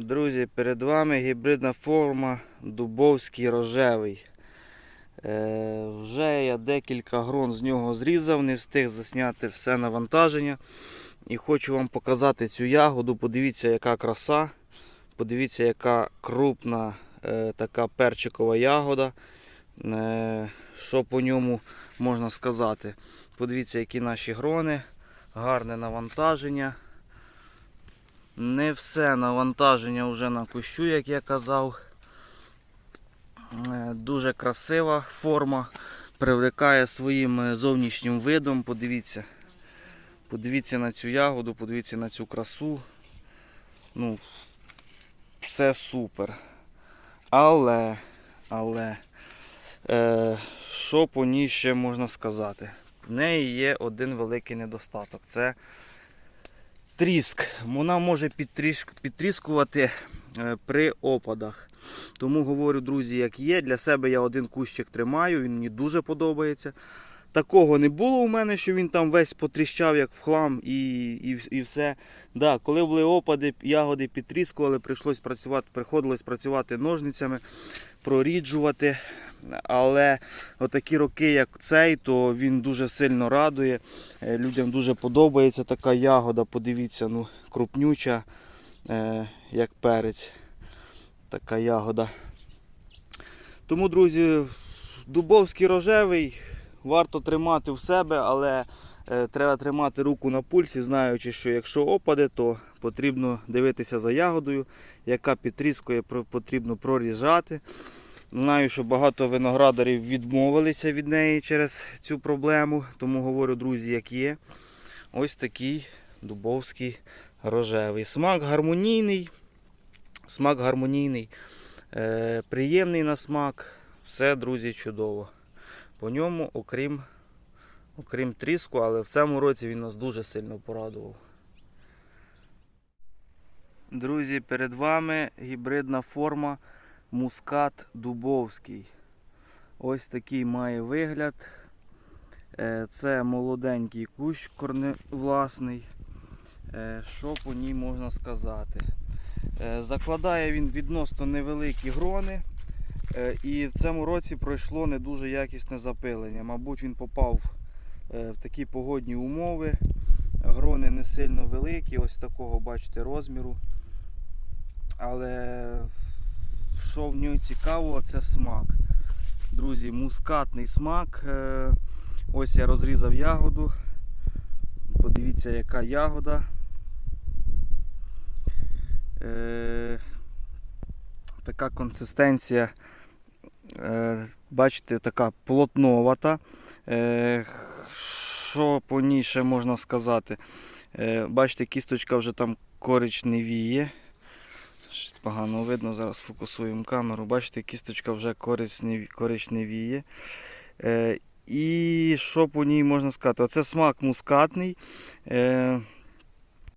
Друзі, перед вами гібридна форма Дубовський рожевий. Е, вже я декілька грон з нього зрізав, не встиг засняти все навантаження. І хочу вам показати цю ягоду. Подивіться, яка краса. Подивіться, яка крупна е, така перчикова ягода. Е, що по ньому можна сказати? Подивіться, які наші грони, гарне навантаження. Не все навантаження вже на кущу, як я казав. Е, Дуже красива форма, привлекає своїм е, зовнішнім видом. Подивіться. Подивіться на цю ягоду, подивіться на цю красу. Ну, все супер. Але, але, е, що по ній ще можна сказати? В неї є один великий недостаток. Це тріск. Вона може підтріскувати е, при опадах. Тому говорю, друзі, як є. Для себе я один кущик тримаю, він мені дуже подобається. Такого не було у мене, що він там весь потріщав, як в хлам, і, і, і все. Да, коли були опади, ягоди підтріскували, прийшлось працювати, приходилось працювати ножницями, проріджувати. Але отакі роки, як цей, то він дуже сильно радує. Е, Людям дуже подобається така ягода. Подивіться, ну, крупнюча, е, як перець. Така ягода. Тому, друзі, дубовський рожевий варто тримати в себе, але е, треба тримати руку на пульсі, знаючи, що якщо опаде, то потрібно дивитися за ягодою, яка підтріскує, потрібно проріжати. Знаю, що багато виноградарів відмовилися від неї через цю проблему, тому говорю, друзі, як є. Ось такий дубовський рожевий. Смак гармонійний. Смак гармонійний, е, приємний на смак. Все, друзі, чудово. По ньому, окрім, окрім тріску, але в цьому році він нас дуже сильно порадував. Друзі, перед вами гібридна форма мускат дубовський. Ось такий має вигляд. Е, Це молоденький кущ корневласний. Е, Що по ній можна сказати? Е, Закладає він відносно невеликі грони. І в цьому році пройшло не дуже якісне запилення. Мабуть, він попав в такі погодні умови. Грони не сильно великі, ось такого, бачите, розміру. Але що в нього цікаво, це смак. Друзі, мускатний смак. Е, Ось я розрізав ягоду. Подивіться, яка ягода. Е, така консистенція, е, бачите, така плотновата. Що по ній ще можна сказати? Бачите, кісточка вже там коричневіє. Погано видно, зараз фокусуємо камеру. Бачите, кісточка вже коричневі- коричневіє. Е, і що по ній можна сказати? Оце смак мускатний. Е,